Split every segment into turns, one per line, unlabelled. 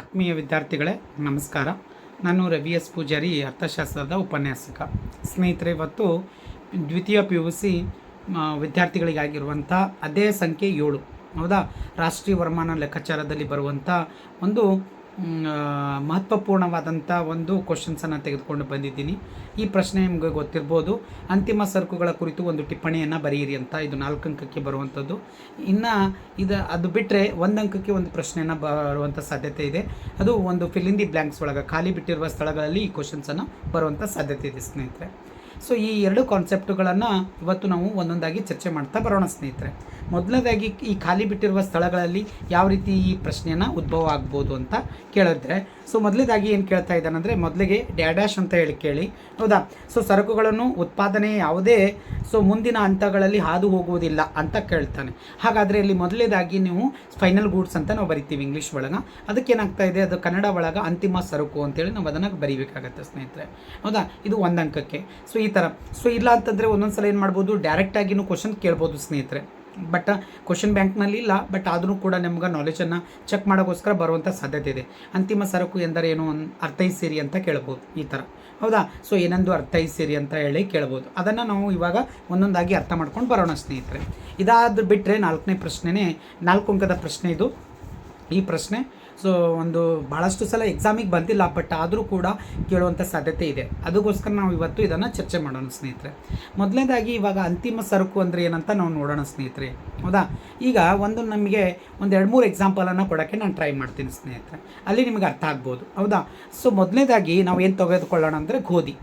ಆತ್ಮೀಯ ವಿದ್ಯಾರ್ಥಿಗಳೇ, ನಮಸ್ಕಾರ. ನಾನು ರವಿ ಎಸ್. ಪೂಜಾರಿ, ಅರ್ಥಶಾಸ್ತ್ರದ ಉಪನ್ಯಾಸಕ. ಸ್ನೇಹಿತರೆ, ಇವತ್ತು ದ್ವಿತೀಯ ಪಿ ಯು ಸಿ ವಿದ್ಯಾರ್ಥಿಗಳಿಗಾಗಿರುವಂಥ ಅದೇ ಸಂಖ್ಯೆ ಏಳು, ಹೌದಾ? ರಾಷ್ಟ್ರೀಯ ವರಮಾನ ಲೆಕ್ಕಾಚಾರದಲ್ಲಿ ಬರುವಂಥ ಒಂದು ಮಹತ್ವಪೂರ್ಣವಾದಂಥ ಒಂದು ಕ್ವಶನ್ಸನ್ನು ತೆಗೆದುಕೊಂಡು ಬಂದಿದ್ದೀನಿ. ಈ ಪ್ರಶ್ನೆ ನಿಮಗೆ ಗೊತ್ತಿರ್ಬೋದು. ಅಂತಿಮ ಸರಕುಗಳ ಕುರಿತು ಒಂದು ಟಿಪ್ಪಣಿಯನ್ನು ಬರೆಯಿರಿ ಅಂತ ಇದು ನಾಲ್ಕು ಅಂಕಕ್ಕೆ ಬರುವಂಥದ್ದು ಇನ್ನು ಇದು, ಅದು ಬಿಟ್ಟರೆ ಒಂದು ಅಂಕಕ್ಕೆ ಒಂದು ಪ್ರಶ್ನೆಯನ್ನು ಬರುವಂಥ ಸಾಧ್ಯತೆ ಇದೆ. ಅದು ಒಂದು ಫಿಲಿಂದಿ ಬ್ಲ್ಯಾಂಕ್ಸ್ ಒಳಗೆ, ಖಾಲಿ ಬಿಟ್ಟಿರುವ ಸ್ಥಳಗಳಲ್ಲಿ ಈ ಕ್ವಶನ್ಸನ್ನು ಬರುವಂಥ ಸಾಧ್ಯತೆ ಇದೆ, ಸ್ನೇಹಿತರೆ. ಸೊ ಈ ಎರಡು ಕಾನ್ಸೆಪ್ಟುಗಳನ್ನು ಇವತ್ತು ನಾವು ಒಂದೊಂದಾಗಿ ಚರ್ಚೆ ಮಾಡ್ತಾ ಬರೋಣ, ಸ್ನೇಹಿತರೆ. ಮೊದಲನೇದಾಗಿ ಈ ಖಾಲಿ ಬಿಟ್ಟಿರುವ ಸ್ಥಳಗಳಲ್ಲಿ ಯಾವ ರೀತಿ ಈ ಪ್ರಶ್ನೆಯನ್ನ ಉದ್ಭವ ಆಗ್ಬೋದು ಅಂತ ಕೇಳಿದ್ರೆ ಸೊ ಮೊದಲನೇದಾಗಿ ಏನು ಕೇಳ್ತಾ ಇದ್ದಾನೆ ಅಂದರೆ ಮೊದಲಿಗೆ ಡ್ಯಾಡ್ಯಾಶ್ ಅಂತ ಹೇಳಿ ಕೇಳಿ. ಹೌದಾ? ಸೊ ಸರಕುಗಳನ್ನು ಉತ್ಪಾದನೆ ಯಾವುದೇ ಸೊ ಮುಂದಿನ ಹಂತಗಳಲ್ಲಿ ಹಾದು ಹೋಗುವುದಿಲ್ಲ ಅಂತ ಕೇಳ್ತಾನೆ. ಹಾಗಾದರೆ ಇಲ್ಲಿ ಮೊದಲನೇದಾಗಿ ನೀವು ಫೈನಲ್ ಗೂಡ್ಸ್ ಅಂತ ನಾವು ಬರಿತೀವಿ ಇಂಗ್ಲೀಷ್ ಒಳಗೆ. ಅದಕ್ಕೇನಾಗ್ತಾ ಇದೆ? ಅದು ಕನ್ನಡ ಒಳಗೆ ಅಂತಿಮ ಸರಕು ಅಂತೇಳಿ ನಾವು ಅದನ್ನು ಬರಿಬೇಕಾಗತ್ತೆ ಸ್ನೇಹಿತರೆ. ಹೌದಾ? ಇದು ಒಂದು ಅಂಕಕ್ಕೆ. ಸೊ ಈ ಥರ ಸೊ ಇಲ್ಲ ಅಂತಂದರೆ ಒಂದೊಂದು ಸಲ ಏನು ಮಾಡ್ಬೋದು? ಡೈರೆಕ್ಟಾಗಿನೂ ಕ್ವಶನ್ ಕೇಳ್ಬೋದು ಸ್ನೇಹಿತರೆ. ಬಟ್ ಕ್ವಶನ್ ಬ್ಯಾಂಕ್ನಲ್ಲಿ ಇಲ್ಲ ಬಟ್ ಆದರೂ ಕೂಡ ನಿಮ್ಗೆ ನಾಲೆಜನ್ನು ಚೆಕ್ ಮಾಡೋಕ್ಕೋಸ್ಕರ ಬರುವಂಥ ಸಾಧ್ಯತೆ ಇದೆ. ಅಂತಿಮ ಸರಕು ಎಂದರೆ ಏನು ಒಂದು ಅರ್ಥೈಸಿರಿ ಅಂತ ಕೇಳ್ಬೋದು ಈ ಥರ ಹೌದಾ? ಸೊ ಏನೊಂದು ಅರ್ಥೈಸಿರಿ ಅಂತ ಹೇಳಿ ಕೇಳ್ಬೋದು. ಅದನ್ನು ನಾವು ಇವಾಗ ಒಂದೊಂದಾಗಿ ಅರ್ಥ ಮಾಡ್ಕೊಂಡು ಬರೋಣ, ಸ್ನೇಹಿತರೆ. ಇದಾದ ಬಿಟ್ಟರೆ ನಾಲ್ಕನೇ ಪ್ರಶ್ನೆನೇ, ನಾಲ್ಕು ಅಂಕದ ಪ್ರಶ್ನೆ ಇದು. ಈ ಪ್ರಶ್ನೆ ಸೊ ಒಂದು ಭಾಳಷ್ಟು ಸಲ ಎಕ್ಸಾಮಿಗೆ ಬಂದಿಲ್ಲ ಬಟ್ ಆದರೂ ಕೂಡ ಕೇಳುವಂಥ ಸಾಧ್ಯತೆ ಇದೆ. ಅದಕ್ಕೋಸ್ಕರ ನಾವು ಇವತ್ತು ಇದನ್ನು ಚರ್ಚೆ ಮಾಡೋಣ ಸ್ನೇಹಿತರೆ. ಮೊದಲನೇದಾಗಿ ಇವಾಗ ಅಂತಿಮ ಸರಕು ಅಂದರೆ ಏನಂತ ನಾವು ನೋಡೋಣ ಸ್ನೇಹಿತರೆ. ಹೌದಾ? ಈಗ ಒಂದು ನಮಗೆ ಒಂದು ಎರಡು ಮೂರು ಎಕ್ಸಾಂಪಲನ್ನು ಕೊಡೋಕ್ಕೆ ನಾನು ಟ್ರೈ ಮಾಡ್ತೀನಿ ಸ್ನೇಹಿತರೆ. ಅಲ್ಲಿ ನಿಮಗೆ ಅರ್ಥ ಆಗ್ಬೋದು. ಹೌದಾ? ಸೊ ಮೊದಲನೇದಾಗಿ ನಾವು ಏನು ತೆಗೆದುಕೊಳ್ಳೋಣ ಅಂದರೆ ಗೋಧಿ.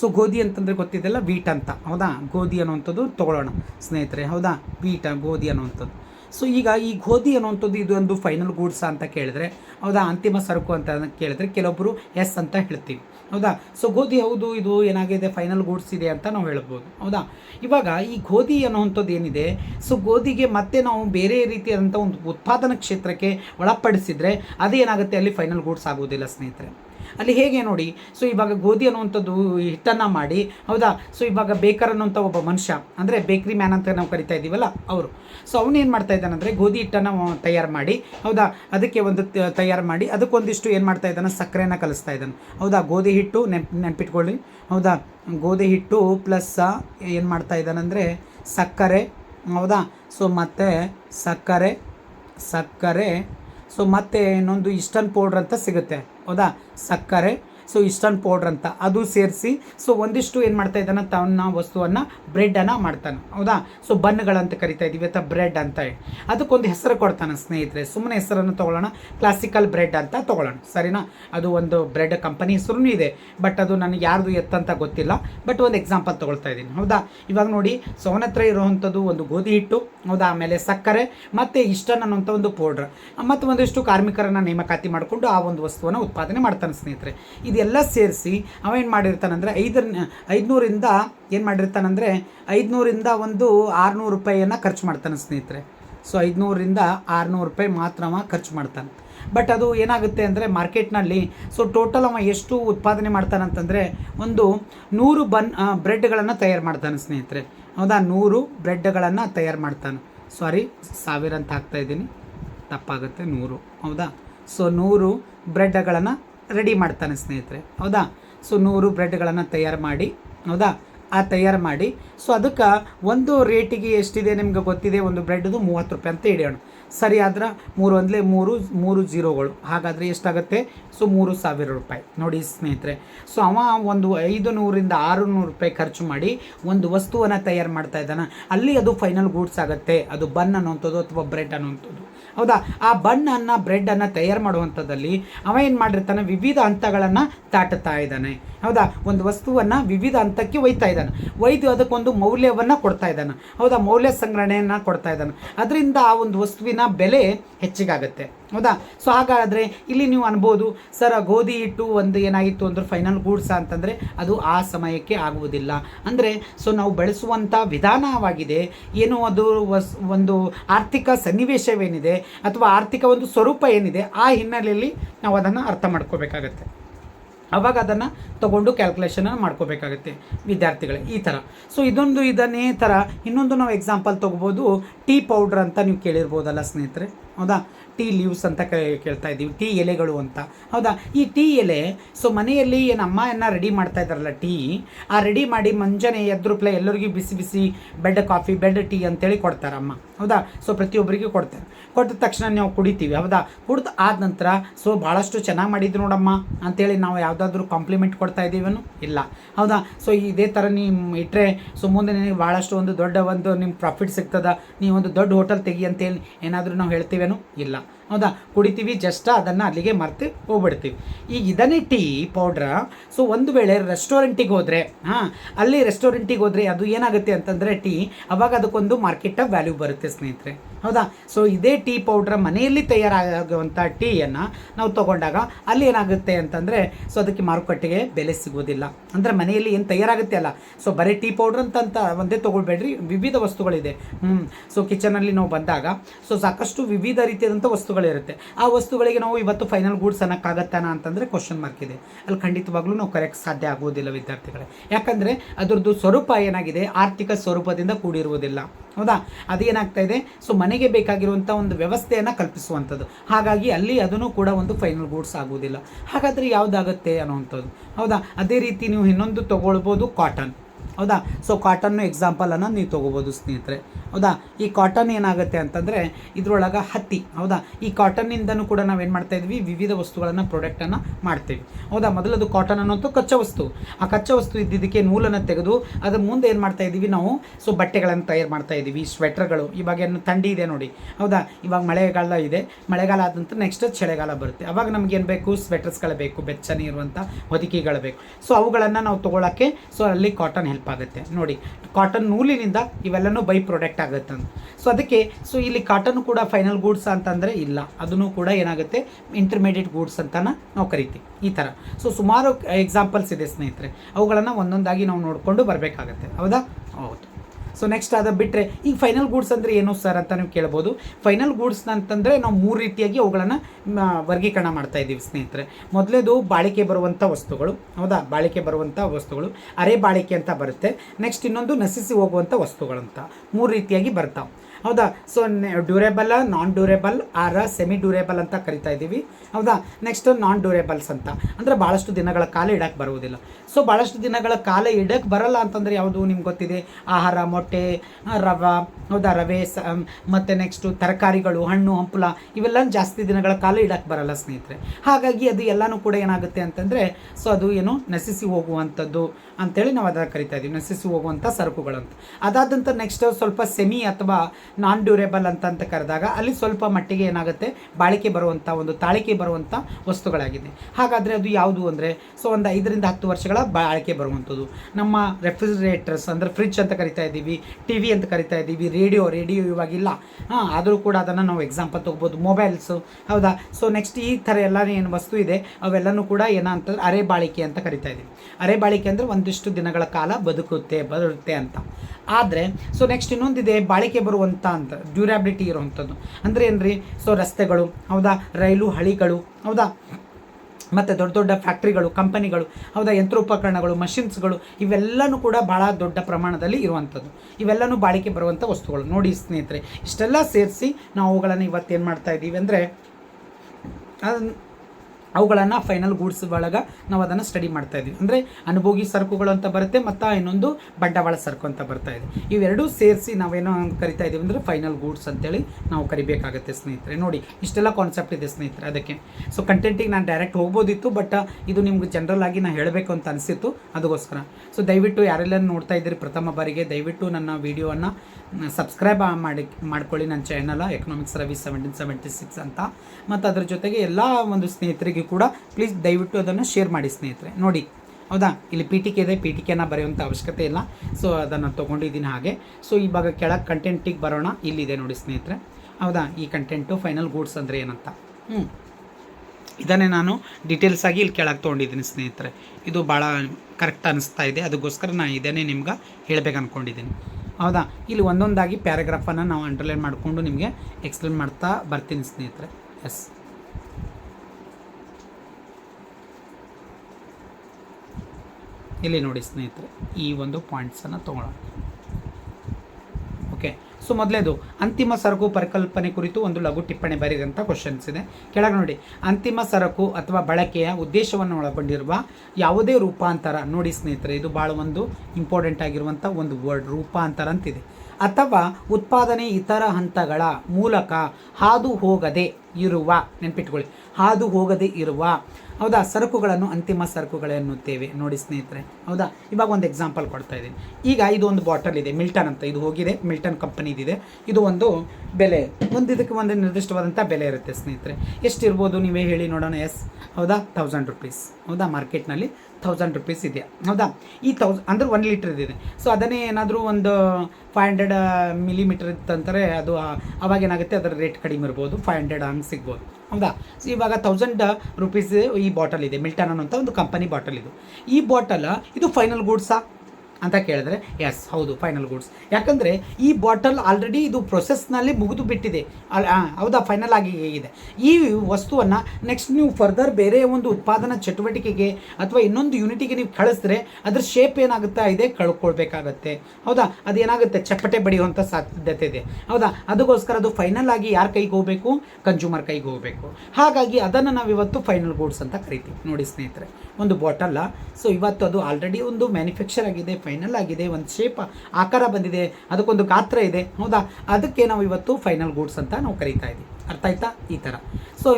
ಸೊ ಗೋಧಿ ಅಂತಂದರೆ ಗೊತ್ತಿದೆಲ್ಲ ವೀಟ್ ಅಂತ. ಹೌದಾ? ಗೋಧಿ ಅನ್ನುವಂಥದ್ದು ತೊಗೊಳ್ಳೋಣ ಸ್ನೇಹಿತರೆ. ಹೌದಾ? ವೀಟ ಗೋಧಿ ಅನ್ನುವಂಥದ್ದು. ಸೊ ಈಗ ಈ ಗೋಧಿ ಅನ್ನುವಂಥದ್ದು ಒಂದು ಫೈನಲ್ ಗೂಡ್ಸ್ ಅಂತ ಕೇಳಿದ್ರೆ, ಹೌದಾ? ಅಂತಿಮ ಸರಕು ಅಂತ ಕೇಳಿದ್ರೆ ಕೆಲವೊಬ್ಬರು ಎಸ್ ಅಂತ ಹೇಳ್ತೀವಿ. ಹೌದಾ? ಸೊ ಗೋಧಿ ಹೌದು, ಇದು ಏನಾಗಿದೆ? ಫೈನಲ್ ಗೂಡ್ಸ್ ಇದೆ ಅಂತ ನಾವು ಹೇಳ್ಬೋದು. ಹೌದಾ? ಇವಾಗ ಈ ಗೋಧಿ ಅನ್ನುವಂಥದ್ದು ಏನಿದೆ? ಸೊ ಗೋಧಿಗೆ ಮತ್ತೆ ನಾವು ಬೇರೆ ರೀತಿಯಾದಂಥ ಒಂದು ಉತ್ಪಾದನಾ ಕ್ಷೇತ್ರಕ್ಕೆ ಒಳಪಡಿಸಿದರೆ ಅದೇನಾಗುತ್ತೆ? ಅಲ್ಲಿ ಫೈನಲ್ ಗೂಡ್ಸ್ ಆಗೋದಿಲ್ಲ ಸ್ನೇಹಿತರೆ. ಅಲ್ಲಿ ಹೇಗೆ ನೋಡಿ? ಸೊ, ಇವಾಗ ಗೋಧಿ ಅನ್ನುವಂಥದ್ದು ಹಿಟ್ಟನ್ನು ಮಾಡಿ, ಹೌದಾ? ಸೊ, ಇವಾಗ ಬೇಕರ್ ಅನ್ನುವಂಥ ಒಬ್ಬ ಮನುಷ್ಯ, ಅಂದರೆ ಬೇಕ್ರಿ ಮ್ಯಾನ್ ಅಂತ ನಾವು ಕರಿತಾ ಇದ್ದೀವಲ್ಲ ಅವರು. ಸೊ ಅವನೇನು ಮಾಡ್ತಾ ಇದ್ದಾನಂದರೆ ಗೋಧಿ ಹಿಟ್ಟನ್ನು ತಯಾರು ಮಾಡಿ, ಹೌದಾ? ಅದಕ್ಕೆ ಒಂದು ತಯಾರು ಮಾಡಿ, ಅದಕ್ಕೊಂದಿಷ್ಟು ಏನು ಮಾಡ್ತಾ ಇದ್ದಾನೆ? ಸಕ್ಕರೆಯನ್ನು ಕಲಿಸ್ತಾ ಇದ್ದಾನೆ. ಹೌದಾ? ಗೋಧಿ ಹಿಟ್ಟು ನೆನ್ಪು ನೆನ್ಪಿಟ್ಕೊಳ್ಳಿ. ಹೌದಾ? ಗೋಧಿ ಹಿಟ್ಟು ಪ್ಲಸ್ ಏನು ಮಾಡ್ತಾ ಇದ್ದಾನಂದರೆ ಸಕ್ಕರೆ, ಹೌದಾ? ಸೊ, ಮತ್ತು ಸಕ್ಕರೆ ಸಕ್ಕರೆ ಸೊ ಮತ್ತೆ ಇನ್ನೊಂದು ಇಸ್ಟರ್ನ್ ಪೌಡ್ರ್ ಅಂತ ಸಿಗುತ್ತೆ. ಹೌದಾ? ಸಕ್ಕರೆ. ಸೊ ಇಷ್ಟನ್ ಪೌಡ್ರ್ ಅಂತ. ಅದು ಸೇರಿಸಿ ಸೊ ಒಂದಿಷ್ಟು ಏನು ಮಾಡ್ತಾ ಇದ್ದಾನೆ, ತನ್ನ ವಸ್ತುವನ್ನು ಬ್ರೆಡನ್ನು ಮಾಡ್ತಾನೆ. ಹೌದಾ? ಸೊ ಬನ್ಗಳಂತ ಕರಿತಾ ಇದ್ದೀವಿ, ಅಥವಾ ಬ್ರೆಡ್ ಅಂತ ಹೇಳಿ. ಅದಕ್ಕೊಂದು ಹೆಸರು ಕೊಡ್ತಾನೆ ಸ್ನೇಹಿತರೆ. ಸುಮ್ಮನೆ ಹೆಸರನ್ನು ತೊಗೊಳ್ಳೋಣ. ಕ್ಲಾಸಿಕಲ್ ಬ್ರೆಡ್ ಅಂತ ತೊಗೊಳ್ಳೋಣ. ಸರಿನಾ? ಅದು ಒಂದು ಬ್ರೆಡ್ ಕಂಪನಿ ಹೆಸರು ಇದೆ. ಬಟ್ ಅದು ನನಗೆ ಯಾರ್ದು ಎತ್ತಂತ ಗೊತ್ತಿಲ್ಲ. ಬಟ್ ಒಂದು ಎಕ್ಸಾಂಪಲ್ ತೊಗೊಳ್ತಾ ಇದ್ದೀನಿ. ಹೌದಾ? ಇವಾಗ ನೋಡಿ ಸೊ ಇರುವಂಥದ್ದು ಒಂದು ಗೋಧಿ ಹಿಟ್ಟು, ಹೌದಾ? ಆಮೇಲೆ ಸಕ್ಕರೆ, ಮತ್ತು ಇಷ್ಟನ್ ಅನ್ನೋಂಥ ಒಂದು ಪೌಡ್ರ್ ಮತ್ತು ಒಂದಿಷ್ಟು ಕಾರ್ಮಿಕರನ್ನು ನೇಮಕಾತಿ ಮಾಡಿಕೊಂಡು ಆ ಒಂದು ವಸ್ತುವನ್ನು ಉತ್ಪಾದನೆ ಮಾಡ್ತಾನೆ ಸ್ನೇಹಿತರೆ. ಇದೆಲ್ಲ ಸೇರಿಸಿ ಅವ ಏನು ಮಾಡಿರ್ತಾನಂದರೆ ಐದರ, ಐದುನೂರಿಂದ ಏನು ಮಾಡಿರ್ತಾನಂದರೆ ಐದುನೂರಿಂದ ಒಂದು ಆರುನೂರು ರೂಪಾಯಿಯನ್ನು ಖರ್ಚು ಮಾಡ್ತಾನೆ ಸ್ನೇಹಿತರೆ. ಸೊ ಐದುನೂರಿಂದ ಆರುನೂರು ರೂಪಾಯಿ ಮಾತ್ರ ಅವ ಖರ್ಚು ಮಾಡ್ತಾನೆ. ಬಟ್ ಅದು ಏನಾಗುತ್ತೆ ಅಂದರೆ ಮಾರ್ಕೆಟ್ನಲ್ಲಿ ಸೊ ಟೋಟಲ್ ಅವ ಎಷ್ಟು ಉತ್ಪಾದನೆ ಮಾಡ್ತಾನಂತಂದರೆ ಒಂದು ನೂರು ಬನ್ ಬ್ರೆಡ್ಗಳನ್ನು ತಯಾರು ಮಾಡ್ತಾನೆ ಸ್ನೇಹಿತರೆ. ಹೌದಾ? ನೂರು ಬ್ರೆಡ್ಗಳನ್ನು ತಯಾರು ಮಾಡ್ತಾನೆ. ಸಾರಿ ಸಾವಿರ ಅಂತ ಹಾಕ್ತಾ ಇದ್ದೀನಿ. ತಪ್ಪಾಗುತ್ತೆ ನೂರು. ಹೌದಾ? ಸೊ ನೂರು ಬ್ರೆಡ್ಗಳನ್ನು ರೆಡಿ ಮಾಡ್ತಾನೆ ಸ್ನೇಹಿತರೆ, ಹೌದಾ? ಸೊ ನೂರು ಬ್ರೆಡ್ಗಳನ್ನು ತಯಾರು ಮಾಡಿ, ಹೌದಾ? ಆ ತಯಾರು ಮಾಡಿ ಸೊ ಅದಕ್ಕೆ ಒಂದು ರೇಟಿಗೆ ಎಷ್ಟಿದೆ ನಿಮ್ಗೆ ಗೊತ್ತಿದೆ? ಒಂದು ಬ್ರೆಡ್ದು ಮೂವತ್ತು ರೂಪಾಯಿ ಅಂತ ಹಿಡಿಯೋಣ. ಸರಿ ಆದ್ರೆ ಮೂರು ಒಂದಲೇ ಮೂರು ಮೂರು ಜೀರೋಗಳು. ಹಾಗಾದರೆ ಎಷ್ಟಾಗುತ್ತೆ? ಸೊ ಮೂರು ಸಾವಿರ ರೂಪಾಯಿ. ನೋಡಿ ಸ್ನೇಹಿತರೆ ಸೊ ಅವ ಒಂದು ಐದು ನೂರಿಂದ ಆರು ನೂರು ರೂಪಾಯಿ ಖರ್ಚು ಮಾಡಿ ಒಂದು ವಸ್ತುವನ್ನು ತಯಾರು ಮಾಡ್ತಾ ಇದ್ದಾನೆ. ಅಲ್ಲಿ ಅದು ಫೈನಲ್ ಗೂಡ್ಸ್ ಆಗುತ್ತೆ. ಅದು ಬನ್ ಅನ್ನೋಂಥದ್ದು ಅಥವಾ ಬ್ರೆಡ್ ಅನ್ನುವಂಥದ್ದು. ಹೌದಾ? ಆ ಬಣ್ಣನ್ನು, ಬ್ರೆಡ್ಡನ್ನು ತಯಾರು ಮಾಡುವಂಥದ್ದಲ್ಲಿ ಅವ ಏನು ಮಾಡಿರ್ತಾನೆ? ವಿವಿಧ ಹಂತಗಳನ್ನು ದಾಟುತ್ತಾ ಇದ್ದಾನೆ. ಹೌದಾ? ಒಂದು ವಸ್ತುವನ್ನು ವಿವಿಧ ಹಂತಕ್ಕೆ ಒಯ್ತಾ ಇದ್ದಾನೆ. ಒಯ್ದು ಅದಕ್ಕೊಂದು ಮೌಲ್ಯವನ್ನು ಕೊಡ್ತಾ ಇದ್ದಾನೆ. ಹೌದಾ? ಮೌಲ್ಯ ಸಂಗ್ರಹಣೆಯನ್ನು ಕೊಡ್ತಾ ಇದ್ದಾನೆ. ಅದರಿಂದ ಆ ಒಂದು ವಸ್ತುವಿನ ಬೆಲೆ ಹೆಚ್ಚಿಗಾಗುತ್ತೆ. ಹೌದಾ? ಸೊ ಹಾಗಾದರೆ ಇಲ್ಲಿ ನೀವು ಅನ್ಬೋದು, ಸರ್ ಗೋಧಿ ಹಿಟ್ಟು ಒಂದು ಏನಾಯಿತು ಅಂದ್ರೆ ಫೈನಲ್ ಗೂಡ್ಸ್ ಅಂತಂದರೆ ಅದು ಆ ಸಮಯಕ್ಕೆ ಆಗುವುದಿಲ್ಲ. ಅಂದರೆ ಸೊ ನಾವು ಬಳಸುವಂಥ ವಿಧಾನವಾಗಿದೆ. ಏನು ಅದು ಒಂದು ಆರ್ಥಿಕ ಸನ್ನಿವೇಶವೇನಿದೆ ಅಥವಾ ಆರ್ಥಿಕ ಒಂದು ಸ್ವರೂಪ ಏನಿದೆ, ಆ ಹಿನ್ನೆಲೆಯಲ್ಲಿ ನಾವು ಅದನ್ನು ಅರ್ಥ ಮಾಡ್ಕೋಬೇಕಾಗತ್ತೆ. ಅವಾಗ ಅದನ್ನು ತಗೊಂಡು ಕ್ಯಾಲ್ಕುಲೇಷನ್ ಮಾಡ್ಕೋಬೇಕಾಗುತ್ತೆ, ವಿದ್ಯಾರ್ಥಿಗಳೇ, ಈ ಥರ. ಸೊ ಇದೊಂದು ಇದನ್ನೇ ಥರ, ಇನ್ನೊಂದು ನಾವು ಎಕ್ಸಾಂಪಲ್ ತೊಗೋಬೋದು, ಟೀ ಪೌಡ್ರ್ ಅಂತ ನೀವು ಕೇಳಿರ್ಬೋದಲ್ಲ ಸ್ನೇಹಿತರೆ, ಹೌದಾ? ಟೀ ಲೀವ್ಸ್ ಅಂತ ಕೇಳ್ತಾ ಇದ್ದೀವಿ, ಟೀ ಎಲೆಗಳು ಅಂತ. ಹೌದಾ? ಈ ಟೀ ಎಲೆ, ಸೊ ಮನೆಯಲ್ಲಿ ಏನು ಅಮ್ಮ ಎನ್ನ ರೆಡಿ ಮಾಡ್ತಾ ಇದ್ದಾರಲ್ಲ ಟೀ, ಆ ರೆಡಿ ಮಾಡಿ ಮುಂಜಾನೆ ಎದ್ರುಪ್ಲೆ ಎಲ್ಲರಿಗೂ ಬಿಸಿ ಬಿಸಿ ಬೆಡ್ ಕಾಫಿ, ಬೆಡ್ ಟೀ ಅಂತೇಳಿ ಕೊಡ್ತಾರೆ ಅಮ್ಮ ಹೌದಾ? ಸೊ ಪ್ರತಿಯೊಬ್ಬರಿಗೂ ಕೊಡ್ತಾರೆ. ಕೊಟ್ಟ ತಕ್ಷಣ ನಾವು ಕುಡಿತೀವಿ. ಹೌದಾ? ಕುಡ್ದು ಆದ ನಂತರ, ಸೊ, ಭಾಳಷ್ಟು ಚೆನ್ನಾಗಿ ಮಾಡಿದ್ರು ನೋಡಮ್ಮ ಅಂತೇಳಿ ನಾವು ಯಾವುದಾದ್ರೂ ಕಾಂಪ್ಲಿಮೆಂಟ್ ಕೊಡ್ತಾ ಇದ್ದೀವನು ಇಲ್ಲ. ಹೌದಾ? ಸೊ, ಇದೇ ಥರ ನೀವು ಇಟ್ಟರೆ ಸೊ, ಮುಂದೆ ನಿನಗೆ ಭಾಳಷ್ಟು ಒಂದು ದೊಡ್ಡ ಒಂದು ನಿಮ್ಮ ಪ್ರಾಫಿಟ್ ಸಿಗ್ತದ. ನೀವು ಒಂದು ದೊಡ್ಡ ಹೋಟೆಲ್ ತೆಗಿ ಅಂತೇಳಿ ಏನಾದರೂ ನಾವು ಹೇಳ್ತೀವೇನು ಇಲ್ಲ. ಹೌದಾ? ಕುಡಿತೀವಿ ಜಸ್ಟ್ ಅದನ್ನು ಅಲ್ಲಿಗೆ ಮರ್ತು ಹೋಗ್ಬಿಡ್ತೀವಿ. ಈಗ ಇದನ್ನೇ ಟೀ, ಪೌಡ್ರ, ಸೊ, ಒಂದು ವೇಳೆ ರೆಸ್ಟೋರೆಂಟಿಗೆ ಹೋದರೆ, ಹಾಂ, ಅಲ್ಲಿ ರೆಸ್ಟೋರೆಂಟಿಗೆ ಹೋದರೆ ಅದು ಏನಾಗುತ್ತೆ ಅಂತಂದರೆ ಟೀ, ಅವಾಗ ಅದಕ್ಕೊಂದು ಮಾರ್ಕೆಟ್ ವ್ಯಾಲ್ಯೂ ಬರುತ್ತೆ ಸ್ನೇಹಿತರೆ. ಹೌದಾ? ಸೊ, ಇದೇ ಟೀ ಪೌಡ್ರ್ ಮನೆಯಲ್ಲಿ ತಯಾರಾಗುವಂಥ ಟೀಯನ್ನು ನಾವು ತಗೊಂಡಾಗ ಅಲ್ಲಿ ಏನಾಗುತ್ತೆ ಅಂತಂದರೆ ಸೊ ಅದಕ್ಕೆ ಮಾರುಕಟ್ಟೆಗೆ ಬೆಲೆ ಸಿಗೋದಿಲ್ಲ ಅಂದರೆ ಮನೆಯಲ್ಲಿ ಏನು ತಯಾರಾಗುತ್ತೆ ಅಲ್ಲ. ಸೊ ಬರೀ ಟೀ ಪೌಡ್ರ್ ಅಂತಂತ ಅಂತ ಒಂದೇ ತೊಗೊಳ್ಬೇಡ್ರಿ, ವಿವಿಧ ವಸ್ತುಗಳಿದೆ. ಹ್ಞೂ ಸೊ ಕಿಚನಲ್ಲಿ ನಾವು ಬಂದಾಗ ಸೊ ಸಾಕಷ್ಟು ವಿವಿಧ ರೀತಿಯಾದಂಥ ವಸ್ತುಗಳಿರುತ್ತೆ. ಆ ವಸ್ತುಗಳಿಗೆ ನಾವು ಇವತ್ತು ಫೈನಲ್ ಗೂಡ್ಸ್ ಅನ್ನೋಕ್ಕಾಗತ್ತಾನ ಅಂತಂದರೆ ಕ್ವಶನ್ ಮಾರ್ಕ್ ಇದೆ. ಅಲ್ಲಿ ಖಂಡಿತವಾಗ್ಲೂ ನಾವು ಕರೆಕ್ಟ್ ಸಾಧ್ಯ ಆಗುವುದಿಲ್ಲ, ವಿದ್ಯಾರ್ಥಿಗಳೇ. ಯಾಕಂದರೆ ಅದರದ್ದು ಸ್ವರೂಪ ಏನಾಗಿದೆ? ಆರ್ಥಿಕ ಸ್ವರೂಪದಿಂದ ಕೂಡಿರುವುದಿಲ್ಲ. ಹೌದಾ? ಅದೇನಾಗ್ತಾ ಇದೆ? ಸೊ ಮನೆಗೆ ಬೇಕಾಗಿರುವಂಥ ಒಂದು ವ್ಯವಸ್ಥೆಯನ್ನು ಕಲ್ಪಿಸುವಂಥದ್ದು. ಹಾಗಾಗಿ ಅಲ್ಲಿ ಅದನ್ನು ಕೂಡ ಒಂದು ಫೈನಲ್ ಗೂಡ್ಸ್ ಆಗುವುದಿಲ್ಲ. ಹಾಗಾದರೆ ಯಾವುದಾಗುತ್ತೆ ಅನ್ನೋವಂಥದ್ದು. ಹೌದಾ? ಅದೇ ರೀತಿ ನೀವು ಇನ್ನೊಂದು ತೊಗೊಳ್ಬೋದು ಕಾಟನ್ ಹೌದಾ? ಸೊ ಕಾಟನ್ನು ಎಕ್ಸಾಂಪಲನ್ನು ನೀವು ತೊಗೋಬೋದು ಸ್ನೇಹಿತರೆ. ಹೌದಾ? ಈ ಕಾಟನ್ ಏನಾಗುತ್ತೆ ಅಂತಂದರೆ ಇದರೊಳಗೆ ಹತ್ತಿ, ಹೌದಾ? ಈ ಕಾಟನ್ನಿಂದನೂ ಕೂಡ ನಾವೇನು ಮಾಡ್ತಾ ಇದ್ವಿ? ವಿವಿಧ ವಸ್ತುಗಳನ್ನು ಪ್ರಾಡಕ್ಟನ್ನು ಮಾಡ್ತೀವಿ. ಹೌದಾ? ಮೊದಲದು ಕಾಟನ್ ಅನ್ನೋದು ಕಚ್ಚಾ ವಸ್ತು. ಆ ಕಚ್ಚಾ ವಸ್ತು ಇದ್ದಿದ್ದಕ್ಕೆ ನೂಲನ್ನು ತೆಗೆದು ಅದ್ರ ಮುಂದೆ ಏನು ಮಾಡ್ತಾ ಇದ್ದೀವಿ ನಾವು? ಸೊ ಬಟ್ಟೆಗಳನ್ನು ತಯಾರು ಮಾಡ್ತಾ ಇದ್ದೀವಿ ಸ್ವೆಟ್ರ್ಗಳು ಇವಾಗ ಏನು ಥಂಡಿ ಇದೆ ನೋಡಿ. ಹೌದಾ? ಇವಾಗ ಮಳೆಗಾಲ ಇದೆ. ಮಳೆಗಾಲ ಆದಂತ ನೆಕ್ಸ್ಟ್ ಚಳಿಗಾಲ ಬರುತ್ತೆ. ಅವಾಗ ಏನು ಬೇಕು? ಸ್ವೆಟರ್ಸ್ಗಳು ಬೇಕು. ಬೆಚ್ಚನೆ ಇರುವಂಥ ಹೊದಿಕೆಗಳು ಬೇಕು. ಸೊ ಅವುಗಳನ್ನು ನಾವು ತೊಗೊಳಕ್ಕೆ ಸೊ ಅಲ್ಲಿ ಕಾಟನ್ ಹೆಲ್ಪ್ ಆಗುತ್ತೆ. ನೋಡಿ ಕಾಟನ್ ನೂಲಿನಿಂದ ಇವೆಲ್ಲನೂ ಬೈ ಪ್ರಾಡಕ್ಟ್ ಆಗುತ್ತೆ ಅಂತ. ಸೊ ಅದಕ್ಕೆ ಸೊ ಇಲ್ಲಿ ಕಾಟನ್ ಕೂಡ ಫೈನಲ್ ಗೂಡ್ಸ್ ಅಂತಂದರೆ ಇಲ್ಲ. ಅದನ್ನು ಕೂಡ ಏನಾಗುತ್ತೆ? ಇಂಟರ್ಮೀಡಿಯೇಟ್ ಗೂಡ್ಸ್ ಅಂತ ನಾವು ಕರಿತೀವಿ. ಈ ಥರ ಸೊ ಸುಮಾರು ಎಕ್ಸಾಂಪಲ್ಸ್ ಇದೆ ಸ್ನೇಹಿತರೆ. ಅವುಗಳನ್ನು ಒಂದೊಂದಾಗಿ ನಾವು ನೋಡಿಕೊಂಡು ಬರಬೇಕಾಗತ್ತೆ. ಹೌದಾ? ಹೌದು. ಸೊ ನೆಕ್ಸ್ಟ್ ಅದು ಬಿಟ್ಟರೆ ಈಗ ಫೈನಲ್ ಗೂಡ್ಸ್ ಅಂದರೆ ಏನು ಸರ್ ಅಂತ ನೀವು ಕೇಳ್ಬೋದು. ಫೈನಲ್ ಗೂಡ್ಸ್ ಅಂತಂದರೆ ನಾವು ಮೂರು ರೀತಿಯಾಗಿ ಅವುಗಳನ್ನು ವರ್ಗೀಕರಣ ಮಾಡ್ತಾ ಇದ್ದೀವಿ ಸ್ನೇಹಿತರೆ. ಮೊದಲೇದು ಬಾಳಿಕೆ ಬರುವಂಥ ವಸ್ತುಗಳು. ಹೌದಾ? ಬಾಳಿಕೆ ಬರುವಂಥ ವಸ್ತುಗಳು. ಅರೆ ಬಾಳಿಕೆ ಅಂತ ಬರುತ್ತೆ. ನೆಕ್ಸ್ಟ್ ಇನ್ನೊಂದು ನಶಿಸಿ ಹೋಗುವಂಥ ವಸ್ತುಗಳಂತ. ಮೂರು ರೀತಿಯಾಗಿ ಬರ್ತಾವೆ. ಹೌದಾ? So durable non durable or semi durable ಅಂತ ಕರಿತಾ ಇದ್ದೀವಿ. ಹೌದಾ? ನೆಕ್ಸ್ಟ್ ನಾನ್ ಡ್ಯೂರೇಬಲ್ಸ್ ಅಂತ. ಅಂದರೆ ಭಾಳಷ್ಟು ದಿನಗಳ ಕಾಲ ಇಡಕ್ಕೆ ಬರುವುದಿಲ್ಲ. ಸೊ ಭಾಳಷ್ಟು ದಿನಗಳ ಕಾಲ ಇಡಕ್ಕೆ ಬರಲ್ಲ ಅಂತಂದರೆ ಯಾವುದು ನಿಮ್ಗೆ ಗೊತ್ತಿದೆ? ಆಹಾರ, ಮೊಟ್ಟೆ ರವ, ಹೌದಾ? ರವೆ, ಸ ಮತ್ತು ನೆಕ್ಸ್ಟು ತರಕಾರಿಗಳು, ಹಣ್ಣು, ಹಂಪಲ, ಇವೆಲ್ಲ ಜಾಸ್ತಿ ದಿನಗಳ ಕಾಲ ಇಡಕ್ಕೆ ಬರಲ್ಲ ಸ್ನೇಹಿತರೆ. ಹಾಗಾಗಿ ಅದು ಎಲ್ಲಾನು ಕೂಡ ಏನಾಗುತ್ತೆ ಅಂತಂದರೆ ಸೊ ಅದು ಏನು ನಶಿಸಿ ಹೋಗುವಂಥದ್ದು ಅಂತೇಳಿ ನಾವು ಅದನ್ನು ಕರಿತಾ ಇದ್ದೀವಿ ನಶಿಸಿ ಹೋಗುವಂಥ ಸರಕುಗಳಂತ. ಅದಾದಂಥ ನೆಕ್ಸ್ಟ್ ಸ್ವಲ್ಪ ಸೆಮಿ ಅಥವಾ ನಾನ್ ಡ್ಯೂರೇಬಲ್ ಅಂತ ಅಂತ ಕರೆದಾಗ ಅಲ್ಲಿ ಸ್ವಲ್ಪ ಮಟ್ಟಿಗೆ ಏನಾಗುತ್ತೆ? ಬಾಳಿಕೆ ಬರುವಂಥ ಒಂದು ತಾಳಿಕೆ ಬರುವಂಥ ವಸ್ತುಗಳಾಗಿದೆ. ಹಾಗಾದರೆ ಅದು ಯಾವುದು ಅಂದರೆ ಸೊ ಒಂದು ಐದರಿಂದ ಹತ್ತು ವರ್ಷಗಳ ಬಾಳಿಕೆ ಬರುವಂಥದ್ದು. ನಮ್ಮ ರೆಫ್ರಿಜರೇಟರ್ಸ್ ಅಂದರೆ ಫ್ರಿಜ್ ಅಂತ ಕರಿತಾ ಇದ್ದೀವಿ ಟಿ ವಿ ಅಂತ ಕರಿತಾ ಇದ್ದೀವಿ, ರೇಡಿಯೋ ರೇಡಿಯೋ ಇವಾಗಿಲ್ಲ. ಹಾಂ, ಆದರೂ ಕೂಡ ಅದನ್ನು ನಾವು ಎಕ್ಸಾಂಪಲ್ ತೊಗೋಬೋದು ಮೊಬೈಲ್ಸು ಹೌದಾ? ಸೊ ನೆಕ್ಸ್ಟ್ ಈ ಥರ ಎಲ್ಲ ಏನು ವಸ್ತು ಇದೆ, ಅವೆಲ್ಲನೂ ಕೂಡ ಏನಂತಂದ್ರೆ ಅರೆ ಬಾಳಿಕೆ ಅಂತ ಕರಿತಾ ಇದ್ದೀವಿ. ಅರೆ ಬಾಳಿಕೆ ಅಂದರೆ ಒಂದಿಷ್ಟು ದಿನಗಳ ಕಾಲ ಬದುಕುತ್ತೆ ಬದುಕುತ್ತೆ ಅಂತ. ಆದರೆ ಸೊ ನೆಕ್ಸ್ಟ್ ಇನ್ನೊಂದಿದೆ, ಬಾಳಿಕೆ ಬರುವಂಥ ಅಂತ ಡ್ಯೂರಾಬಿಲಿಟಿ ಇರುವಂಥದ್ದು. ಅಂದರೆ ಏನ್ರಿ? ಸೊ ರಸ್ತೆಗಳು, ಹೌದಾ? ರೈಲು, ಹಳಿಗಳು, ಹೌದಾ? ಮತ್ತು ದೊಡ್ಡ ದೊಡ್ಡ ಫ್ಯಾಕ್ಟ್ರಿಗಳು, ಕಂಪನಿಗಳು, ಹೌದಾ, ಯಂತ್ರೋಪಕರಣಗಳು, ಮಷಿನ್ಸ್ಗಳು, ಇವೆಲ್ಲನೂ ಕೂಡ ಭಾಳ ದೊಡ್ಡ ಪ್ರಮಾಣದಲ್ಲಿ ಇರುವಂಥದ್ದು. ಇವೆಲ್ಲನೂ ಬಾಳಿಕೆ ಬರುವಂಥ ವಸ್ತುಗಳು. ನೋಡಿ ಸ್ನೇಹಿತರೆ, ಇಷ್ಟೆಲ್ಲ ಸೇರಿಸಿ ನಾವು ಅವುಗಳನ್ನು ಇವತ್ತೇನು ಮಾಡ್ತಾ ಇದ್ದೀವಿ ಅಂದರೆ ಅವುಗಳನ್ನು ಫೈನಲ್ ಗೂಡ್ಸ್ ಒಳಗೆ ನಾವು ಅದನ್ನು ಸ್ಟಡಿ ಮಾಡ್ತಾ ಇದ್ದೀವಿ ಅಂದರೆ ಅನುಭೋಗಿ ಸರಕುಗಳು ಅಂತ ಬರುತ್ತೆ, ಮತ್ತು ಇನ್ನೊಂದು ಬಂಡವಾಳ ಸರಕು ಅಂತ ಬರ್ತಾ ಇದೆ. ಇವೆರಡೂ ಸೇರಿಸಿ ನಾವೇನೋ ಕರಿತಾ ಇದ್ದೀವಿ ಅಂದರೆ ಫೈನಲ್ ಗೂಡ್ಸ್ ಅಂತೇಳಿ ನಾವು ಕರಿಬೇಕಾಗುತ್ತೆ ಸ್ನೇಹಿತರೆ. ನೋಡಿ, ಇಷ್ಟೆಲ್ಲ ಕಾನ್ಸೆಪ್ಟ್ ಇದೆ ಸ್ನೇಹಿತರೆ ಅದಕ್ಕೆ. ಸೊ ಕಂಟೆಂಟಿಗೆ ನಾನು ಡೈರೆಕ್ಟ್ ಹೋಗ್ಬೋದಿತ್ತು ಬಟ್ ಇದು ನಿಮ್ಗೆ ಜನರಲ್ ಆಗಿ ನಾನು ಹೇಳಬೇಕು ಅಂತ ಅನಿಸಿತ್ತು, ಅದಕ್ಕೋಸ್ಕರ. ಸೊ ದಯವಿಟ್ಟು ಯಾರೆಲ್ಲ ನೋಡ್ತಾ ಇದ್ದೀರಿ ಪ್ರಥಮ ಬಾರಿಗೆ, ದಯವಿಟ್ಟು ನನ್ನ ವೀಡಿಯೋವನ್ನು ಸಬ್ಸ್ಕ್ರೈಬ್ ಮಾಡಿ, ಮಾಡ್ಕೊಳ್ಳಿ ನನ್ನ channel economics Ravi seventeen seventy six ಅಂತ. ಮತ್ತು ಅದ್ರ ಜೊತೆಗೆ ಎಲ್ಲ ಒಂದು ಸ್ನೇಹಿತರಿಗೆ ಕೂಡ ಪ್ಲೀಸ್ ದಯವಿಟ್ಟು ಅದನ್ನು ಶೇರ್ ಮಾಡಿ ಸ್ನೇಹಿತರೆ. ನೋಡಿ, ಹೌದಾ? ಇಲ್ಲಿ ಪಿ ಟಿ ಕೆ ಇದೆ ಪಿ ಟಿ ಕೆನ ಬರೆಯುವಂಥ ಅವಶ್ಯಕತೆ ಇಲ್ಲ. ಸೊ ಅದನ್ನು ತೊಗೊಂಡಿದ್ದೀನಿ ಹಾಗೆ. ಸೊ ಇವಾಗ ಕೆಳಗೆ ಕಂಟೆಂಟಿಗೆ ಬರೋಣ. ಇಲ್ಲಿದೆ ನೋಡಿ ಸ್ನೇಹಿತರೆ. ಹೌದಾ? ಈ ಕಂಟೆಂಟು ಫೈನಲ್ ಗೂಡ್ಸ್ ಅಂದರೆ ಏನಂತ? ಹ್ಞೂ ಇದನ್ನೇ ನಾನು ಡೀಟೇಲ್ಸ್ ಆಗಿ ಇಲ್ಲಿ ಕೆಳಗೆ ತೊಗೊಂಡಿದ್ದೀನಿ ಸ್ನೇಹಿತರೆ. ಇದು ಭಾಳ ಕರೆಕ್ಟ್ ಅನ್ನಿಸ್ತಾ ಇದೆ. ಅದಕ್ಕೋಸ್ಕರ ನಾನು ಇದನ್ನೇ ನಿಮ್ಗೆ ಹೇಳಬೇಕು ಅಂದ್ಕೊಂಡಿದ್ದೀನಿ ಹೌದಾ? ಇಲ್ಲಿ ಒಂದೊಂದಾಗಿ ಪ್ಯಾರಾಗ್ರಾಫನ್ನು ನಾವು ಅಂಡರ್ಲೈನ್ ಮಾಡಿಕೊಂಡು ನಿಮಗೆ ಎಕ್ಸ್ಪ್ಲೇನ್ ಮಾಡ್ತಾ ಬರ್ತೀನಿ ಸ್ನೇಹಿತರೆ. ಎಸ್ ಇಲ್ಲಿ ನೋಡಿ ಸ್ನೇಹಿತರೆ, ಈ ಒಂದು ಪಾಯಿಂಟ್ಸನ್ನು ತೊಗೊಳ್ಳೋಣ. ಓಕೆ ಸೊ ಮೊದಲೇದು, ಅಂತಿಮ ಸರಕು ಪರಿಕಲ್ಪನೆ ಕುರಿತು ಒಂದು ಲಘು ಟಿಪ್ಪಣಿ ಬರೆದಂಥ ಕ್ವಶನ್ಸ್ ಇದೆ. ಕೆಳಗೆ ನೋಡಿ, ಅಂತಿಮ ಸರಕು ಅಥವಾ ಬಳಕೆಯ ಉದ್ದೇಶವನ್ನು ಒಳಗೊಂಡಿರುವ ಯಾವುದೇ ರೂಪಾಂತರ, ನೋಡಿ ಸ್ನೇಹಿತರೆ, ಇದು ಭಾಳ ಒಂದು ಇಂಪಾರ್ಟೆಂಟ್ ಆಗಿರುವಂಥ ಒಂದು ವರ್ಡ್ ರೂಪಾಂತರ ಅಂತಿದೆ. ಅಥವಾ ಉತ್ಪಾದನೆ ಇತರ ಹಂತಗಳ ಮೂಲಕ ಹಾದು ಹೋಗದೆ ಇರುವ, ನೆನ್ಪಿಟ್ಕೊಳ್ಳಿ. ಹಾದು ಹೋಗದೆ ಇರುವ. ಹೌದಾ? ಸರಕುಗಳನ್ನು ಅಂತಿಮ ಸರಕುಗಳೆನ್ನುತ್ತೇವೆ ನೋಡಿ ಸ್ನೇಹಿತರೆ, ಹೌದಾ? ಇವಾಗ ಒಂದು ಎಕ್ಸಾಂಪಲ್ ಕೊಡ್ತಾ ಇದ್ದೀನಿ. ಈಗ ಇದು ಒಂದು ಬಾಟಲ್ ಇದೆ ಮಿಲ್ಟನ್ ಅಂತ. ಇದು ಹೋಗಿದೆ ಮಿಲ್ಟನ್ ಕಂಪನಿದಿದೆ ಇದು. ಒಂದು ಬೆಲೆ. ಒಂದು ಇದಕ್ಕೆ ಒಂದು ನಿರ್ದಿಷ್ಟವಾದಂಥ ಬೆಲೆ ಇರುತ್ತೆ ಸ್ನೇಹಿತರೆ. ಎಷ್ಟಿರ್ಬೋದು? ನೀವೇ ಹೇಳಿ ನೋಡೋಣ. ಎಸ್, ಹೌದಾ? ತೌಸಂಡ್ ರುಪೀಸ್ ಹೌದಾ? ಮಾರ್ಕೆಟ್ನಲ್ಲಿ ತೌಸಂಡ್ ರುಪೀಸ್ ಇದೆ. ಹೌದಾ? ಈ ತೌಸ್ ಅಂದ್ರೆ ಒನ್ ಲೀಟ್ರ್ ಇದೆ. ಸೊ ಅದನ್ನೇ ಏನಾದರೂ ಒಂದು ಫೈವ್ ಹಂಡ್ರೆಡ್ ಮಿಲಿಮೀಟರ್ ಇತ್ತಂತಾರೆ ಅದು ಅವಾಗ ಏನಾಗುತ್ತೆ? ಅದರ ರೇಟ್ ಕಡಿಮೆ ಇರ್ಬೋದು. ಫೈವ್ ಹಂಡ್ರೆಡ್ ಹಂಗೆ ಸಿಗ್ಬೋದು. ಹೌದಾ? ಸೊ ಇವಾಗ ತೌಸಂಡ್ ರುಪೀಸ್ ಈ ಬಾಟಲ್ ಇದೆ ಮಿಲ್ಟನ್ ಅನ್ನೋಂಥ ಒಂದು ಕಂಪನಿ ಬಾಟಲ್ ಇದು. ಈ ಬಾಟಲ್ ಇದು ಫೈನಲ್ ಗೂಡ್ಸಾ ಅಂತ ಕೇಳಿದ್ರೆ ಎಸ್ ಹೌದು ಫೈನಲ್ ಗೂಡ್ಸ್ ಯಾಕಂದರೆ ಈ ಬಾಟಲ್ ಆಲ್ರೆಡಿ ಇದು ಪ್ರೊಸೆಸ್ನಲ್ಲಿ ಮುಗಿದು ಬಿಟ್ಟಿದೆ. ಹೌದಾ ಫೈನಲ್ ಆಗಿ ಇದೆ. ಈ ವಸ್ತುವನ್ನು ನೆಕ್ಸ್ಟ್ ನೀವು ಫರ್ದರ್ ಬೇರೆ ಒಂದು ಉತ್ಪಾದನಾ ಚಟುವಟಿಕೆಗೆ ಅಥವಾ ಇನ್ನೊಂದು ಯೂನಿಟಿಗೆ ನೀವು ಕಳಿಸಿದ್ರೆ, ಅದ್ರ ಶೇಪ್ ಏನಾಗುತ್ತಾ ಇದೆ ಕಳ್ಕೊಳ್ಬೇಕಾಗತ್ತೆ. ಹೌದಾ ಅದೇನಾಗುತ್ತೆ ಚಪ್ಪಟೆ ಬಡಿಯುವಂಥ ಸಾಧ್ಯತೆ ಇದೆ. ಹೌದಾ, ಅದಕ್ಕೋಸ್ಕರ ಅದು ಫೈನಲ್ ಆಗಿ ಯಾರ ಕೈಗೆ ಹೋಗಬೇಕು? ಕನ್ಸ್ಯೂಮರ್ ಕೈಗೆ ಹೋಗಬೇಕು. ಹಾಗಾಗಿ ಅದನ್ನು ನಾವು ಇವತ್ತು ಫೈನಲ್ ಗೂಡ್ಸ್ ಅಂತ ಕರಿತೀವಿ. ನೋಡಿ ಸ್ನೇಹಿತರೆ, ಒಂದು ಬಾಟಲ್ಲ ಸೊ ಇವತ್ತು ಅದು ಆಲ್ರೆಡಿ ಒಂದು ಮ್ಯಾನುಫ್ಯಾಕ್ಚರ್ ಆಗಿದೆ ಫೈನಲ್ ಆಗಿದೆ, ಒಂದು ಶೇಪ್ ಆಕಾರ ಬಂದಿದೆ, ಅದಕ್ಕೊಂದು ಗಾತ್ರ ಇದೆ. ಹೌದಾ? ಅದಕ್ಕೆ ನಾವು ಇವತ್ತು ಫೈನಲ್ ಗೂಡ್ಸ್ ಅಂತ ನಾವು ಕರಿತಾ ಇದ್ದೀವಿ. ಅರ್ಥ ಆಯ್ತಾ? ಈ ಥರ ಸೊ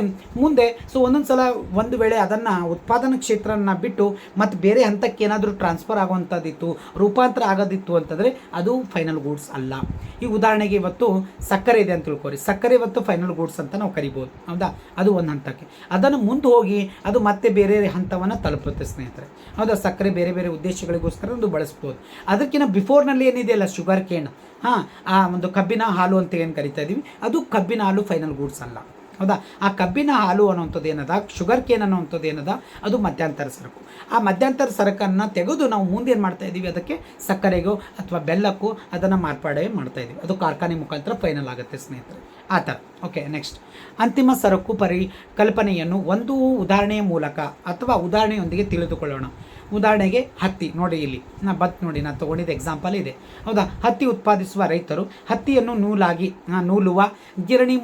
ಮುಂದೆ ಸೊ ಒಂದೊಂದು ಸಲ ಒಂದು ವೇಳೆ ಅದನ್ನು ಉತ್ಪಾದನಾ ಕ್ಷೇತ್ರನ ಬಿಟ್ಟು ಮತ್ತು ಬೇರೆ ಹಂತಕ್ಕೆ ಏನಾದರೂ ಟ್ರಾನ್ಸ್ಫರ್ ಆಗುವಂಥದ್ದಿತ್ತು, ರೂಪಾಂತರ ಆಗೋದಿತ್ತು ಅಂತಂದರೆ ಅದು ಫೈನಲ್ ಗೂಡ್ಸ್ ಅಲ್ಲ. ಈ ಉದಾಹರಣೆಗೆ ಇವತ್ತು ಸಕ್ಕರೆ ಇದೆ ಅಂತ ತಿಳ್ಕೊರಿ ಸಕ್ಕರೆ ಇವತ್ತು ಫೈನಲ್ ಗೂಡ್ಸ್ ಅಂತ ನಾವು ಕರಿಬೋದು. ಹೌದಾ? ಅದು ಒಂದು ಹಂತಕ್ಕೆ. ಅದನ್ನು ಮುಂದೆ ಹೋಗಿ ಅದು ಮತ್ತೆ ಬೇರೆ ಹಂತವನ್ನು ತಲುಪುತ್ತೆ ಸ್ನೇಹಿತರೆ. ಹೌದಾ? ಸಕ್ಕರೆ ಬೇರೆ ಬೇರೆ ಉದ್ದೇಶಗಳಿಗೋಸ್ಕರ ಅದು ಬಳಸ್ಬೋದು. ಅದಕ್ಕಿಂತ ಬಿಫೋರ್ನಲ್ಲಿ ಏನಿದೆಯಲ್ಲ ಶುಗರ್ ಕೇನ್ ಹಾಂ, ಆ ಒಂದು ಕಬ್ಬಿನ ಹಾಲು ಅಂತ ಏನು ಕರಿತಾ ಇದ್ದೀವಿ ಅದು ಕಬ್ಬಿನ ಹಾಲು ಫೈನಲ್ ಗೂಡ್ಸ್ ಅಲ್ಲ. ಹೌದಾ? ಆ ಕಬ್ಬಿನ ಹಾಲು ಅನ್ನೋಂಥದ್ದು ಏನದ? ಶುಗರ್ ಕೇನ್ ಅನ್ನೋವಂಥದ್ದು ಏನದ? ಅದು ಮಧ್ಯಂತರ ಸರಕು. ಆ ಮಧ್ಯಂತರ ಸರಕನ್ನು ತೆಗೆದು ನಾವು ಮುಂದೇನು ಮಾಡ್ತಾ ಇದ್ದೀವಿ ಅದಕ್ಕೆ ಸಕ್ಕರೆಗೋ ಅಥವಾ ಬೆಲ್ಲಕ್ಕೂ ಅದನ್ನು ಮಾರ್ಪಾಡೆ ಮಾಡ್ತಾ ಇದ್ದೀವಿ ಅದು ಕಾರ್ಖಾನೆ ಮುಖಾಂತರ ಫೈನಲ್ ಆಗುತ್ತೆ ಸ್ನೇಹಿತರೆ. ಆ ಥರ. ಓಕೆ ನೆಕ್ಸ್ಟ್ ಅಂತಿಮ ಸರಕು ಪರಿಕಲ್ಪನೆಯನ್ನು ಒಂದು ಉದಾಹರಣೆಯ ಮೂಲಕ ಅಥವಾ ಉದಾಹರಣೆಯೊಂದಿಗೆ ತಿಳಿದುಕೊಳ್ಳೋಣ. ಉದಾಹರಣೆಗೆ ಹತ್ತಿ. ನೋಡಿ ಇಲ್ಲಿ. ನಾ ಬತ್ ನೋಡಿ ನಾನು ತೊಗೊಂಡಿದ್ದ ಎಕ್ಸಾಂಪಲ್ ಇದೆ. ಹೌದಾ? ಹತ್ತಿ ಉತ್ಪಾದಿಸುವ ರೈತರು ಹತ್ತಿಯನ್ನು ನೂಲಾಗಿ ನೂಲುವ ಗಿರಣಿ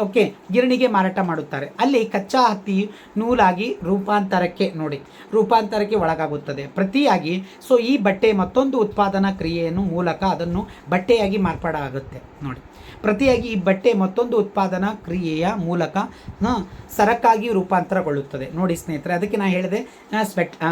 ಓಕೆ ಗಿರಣಿಗೆ ಮಾರಾಟ ಮಾಡುತ್ತಾರೆ. ಅಲ್ಲಿ ಕಚ್ಚಾ ಹತ್ತಿ ನೂಲಾಗಿ ರೂಪಾಂತರಕ್ಕೆ ನೋಡಿ ರೂಪಾಂತರಕ್ಕೆ ಒಳಗಾಗುತ್ತದೆ. ಪ್ರತಿಯಾಗಿ ಸೊ ಈ ಬಟ್ಟೆ ಮತ್ತೊಂದು ಉತ್ಪಾದನಾ ಕ್ರಿಯೆಯನ್ನು ಮೂಲಕ ಅದನ್ನು ಬಟ್ಟೆಯಾಗಿ ಮಾರ್ಪಾಡ ಆಗುತ್ತೆ. ನೋಡಿ ಪ್ರತಿಯಾಗಿ ಈ ಬಟ್ಟೆ ಮತ್ತೊಂದು ಉತ್ಪಾದನಾ ಕ್ರಿಯೆಯ ಮೂಲಕ ಸರಕಾಗಿ ರೂಪಾಂತರಗೊಳ್ಳುತ್ತದೆ. ನೋಡಿ ಸ್ನೇಹಿತರೆ ಅದಕ್ಕೆ ನಾನು ಹೇಳಿದೆ ಸ್ವೆಟ್ ಆ,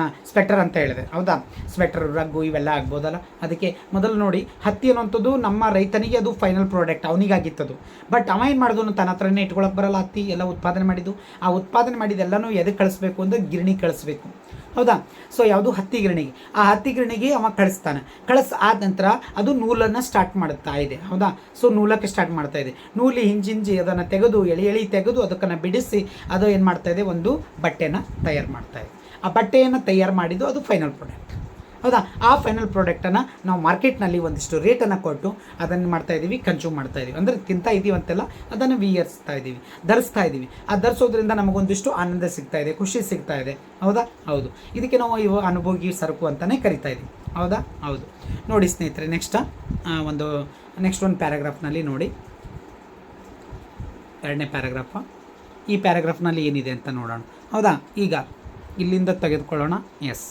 ಸ್ವೆಟರ್ ಅಂತ ಹೇಳಿದೆ. ಹೌದಾ? ಸ್ವೆಟರ್ ರಗ್ಗು ಇವೆಲ್ಲ ಆಗ್ಬೋದಲ್ಲ? ಅದಕ್ಕೆ ಮೊದಲು ನೋಡಿ, ಹತ್ತಿ ಅನ್ನೋಂಥದ್ದು ನಮ್ಮ ರೈತನಿಗೆ ಅದು ಫೈನಲ್ ಪ್ರಾಡಕ್ಟ್ ಅವನಿಗಾಗಿತ್ತದು. ಬಟ್ ಅವ ಏನು ಮಾಡಿದನು? ತನ್ನ ಹತ್ರನೇ ಇಟ್ಕೊಳಕ್ಕೆ ಬರಲ್ಲ, ಹತ್ತಿ ಎಲ್ಲ ಉತ್ಪಾದನೆ ಮಾಡಿದ್ದು. ಆ ಉತ್ಪಾದನೆ ಮಾಡಿದ್ದೆಲ್ಲನೂ ಎದಕ್ಕೆ ಕಳಿಸ್ಬೇಕು ಅಂದರೆ ಗಿರಣಿ ಕಳಿಸ್ಬೇಕು. ಹೌದಾ? ಸೊ ಯಾವುದು ಹತ್ತಿ ಗಿರಣಿಗೆ? ಆ ಹತ್ತಿ ಗಿರಣಿಗೆ ಅವ ಕಳಿಸ್ತಾನೆ. ಕಳಿಸ್ ಆದ ನಂತರ ಅದು ನೂಲನ್ನು ಸ್ಟಾರ್ಟ್ ಮಾಡುತ್ತಾ ಇದೆ. ಹೌದಾ? ಸೊ ನೂಲಕ್ಕೆ ಸ್ಟಾರ್ಟ್ ಮಾಡ್ತಾ ಇದೆ. ನೂಲಿ ಹಿಂಜಿಂಜಿ ಅದನ್ನು ತೆಗೆದು, ಎಳಿ ಎಳಿ ತೆಗೆದು ಅದಕ್ಕನ್ನು ಬಿಡಿಸಿ ಅದು ಏನು ಮಾಡ್ತಾ ಇದೆ? ಒಂದು ಬಟ್ಟೆನ ತಯಾರು ಮಾಡ್ತಾ ಇದೆ. ಆ ಬಟ್ಟೆಯನ್ನು ತಯಾರು ಮಾಡಿದ್ದು ಅದು ಫೈನಲ್ ಪ್ರಾಡಕ್ಟ್ ಹೌದಾ? ಆ ಫೈನಲ್ ಪ್ರಾಡಕ್ಟನ್ನು ನಾವು ಮಾರ್ಕೆಟ್ನಲ್ಲಿ ಒಂದಿಷ್ಟು ರೇಟನ್ನು ಕೊಟ್ಟು ಅದನ್ನು ಮಾಡ್ತಾ ಇದ್ದೀವಿ ಕನ್ಸ್ಯೂಮ್ ಮಾಡ್ತಾ ಇದ್ದೀವಿ ಅಂದರೆ ತಿಂತಾ ಇದ್ದೀವಿ ಅಂತೆಲ್ಲ, ಅದನ್ನು ವಿಯರ್ಸ್ತಾ ಇದ್ದೀವಿ ಧರಿಸ್ತಾ ಇದ್ದೀವಿ ಆ ಧರಿಸೋದ್ರಿಂದ ನಮಗೊಂದಿಷ್ಟು ಆನಂದ ಸಿಗ್ತಾ ಇದೆ, ಖುಷಿ ಸಿಗ್ತಾ ಇದೆ. ಹೌದಾ? ಹೌದು. ಇದಕ್ಕೆ ನಾವು ಇವು ಅನುಭೋಗಿ ಸರಕು ಅಂತಲೇ ಕರಿತಾ ಇದ್ದೀವಿ ಹೌದಾ? ಹೌದು. ನೋಡಿ ಸ್ನೇಹಿತರೆ ನೆಕ್ಸ್ಟ್ ಒಂದು ನೆಕ್ಸ್ಟ್ ಒಂದು ಪ್ಯಾರಾಗ್ರಾಫ್ನಲ್ಲಿ ನೋಡಿ. ಎರಡನೇ ಪ್ಯಾರಾಗ್ರಾಫ ಈ ಪ್ಯಾರಾಗ್ರಾಫ್ನಲ್ಲಿ ಏನಿದೆ ಅಂತ ನೋಡೋಣ. ಹೌದಾ? ಈಗ ಇಲ್ಲಿಂದ ತೆಗೆದುಕೊಳ್ಳೋಣ. ಎಸ್.